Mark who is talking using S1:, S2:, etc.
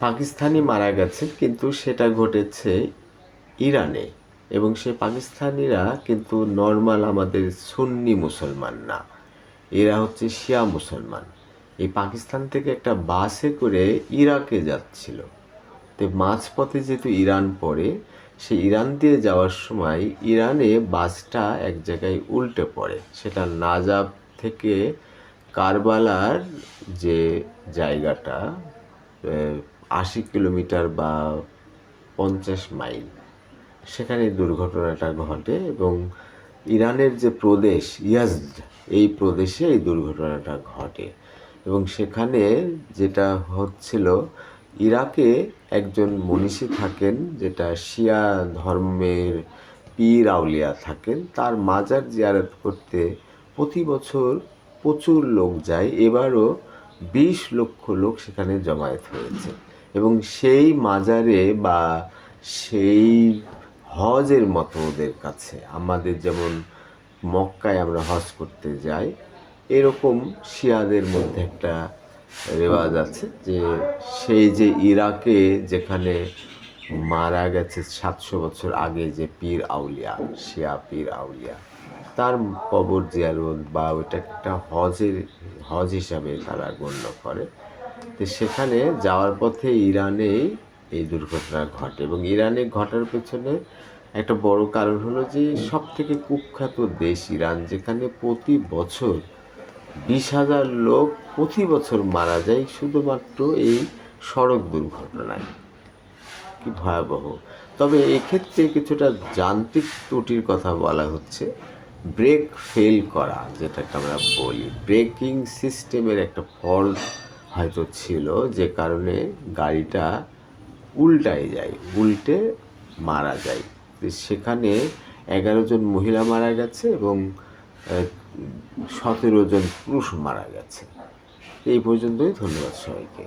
S1: পাকিস্তানি মারা গেছে, কিন্তু সেটা ঘটেছে ইরানে। এবং সে পাকিস্তানিরা কিন্তু নর্মাল আমাদের সুন্নি মুসলমান না। এরা হচ্ছে শিয়া মুসলমান। এই পাকিস্তান থেকে একটা বাসে করে ইরাকে যাচ্ছিল। তো মাঝপথে যেহেতু ইরান পড়ে সে ইরান দিয়ে যাওয়ার সময় ইরানে বাসটা এক জায়গায় উল্টে পড়ে। সেটা নাজাব থেকে কারবালার যে জায়গাটা আশি কিলোমিটার বা পঞ্চাশ মাইল। সেখানে দুর্ঘটনাটা ঘটে এবং ইরানের যে প্রদেশ, ইয়াজদ, এই প্রদেশে এই দুর্ঘটনাটা ঘটে। এবং সেখানে যেটা হচ্ছিল, ইরাকে একজন মনীষী থাকেন যেটা শিয়া ধর্মের পীর আউলিয়া থাকেন। তার মাজার জিয়ারত করতে প্রতি বছর প্রচুর লোক যায়। এবারও বিশ লক্ষ লোক সেখানে জমায়েত হয়েছে। এবং সেই মাজারে বা সেই হজের মতো ওদের কাছে, আমাদের যেমন মক্কায় আমরা হজ করতে যাই, এরকম শিয়াদের মধ্যে একটা রেওয়াজ আছে যে সেই যে ইরাকে যেখানে মারা গেছে সাতশো বছর আগে যে পীর আউলিয়া, শিয়া পীর আউলিয়া, তার কবর জিয়ারত বা ওটা একটা হজের, হজ হিসাবে তারা গণ্য করে। তো সেখানে যাওয়ার পথে ইরানে এই দুর্ঘটনা ঘটে এবং ইরানে ঘটার পেছনে একটা বড় কারণ হলো যে সব থেকে কুখ্যাত দেশ ইরান, যেখানে প্রতি বছর বিশ হাজার লোক প্রতি বছর মারা যায় শুধুমাত্র এই সড়ক দুর্ঘটনায়। কি ভয়াবহ। তবে এক্ষেত্রে কিছুটা যান্ত্রিক ত্রুটির কথা বলা হচ্ছে। ব্রেক ফেল করা, যেটাকে আমরা বলি। ব্রেকিং সিস্টেমের একটা ফল্ট হয়তো ছিল যে কারণে গাড়িটা উল্টায় যায়, উল্টে মারা যায়। সেখানে এগারো জন মহিলা মারা গেছে এবং সতেরো জন পুরুষ মারা গেছে। এই পর্যন্তই ধন্যবাদ সবাইকে।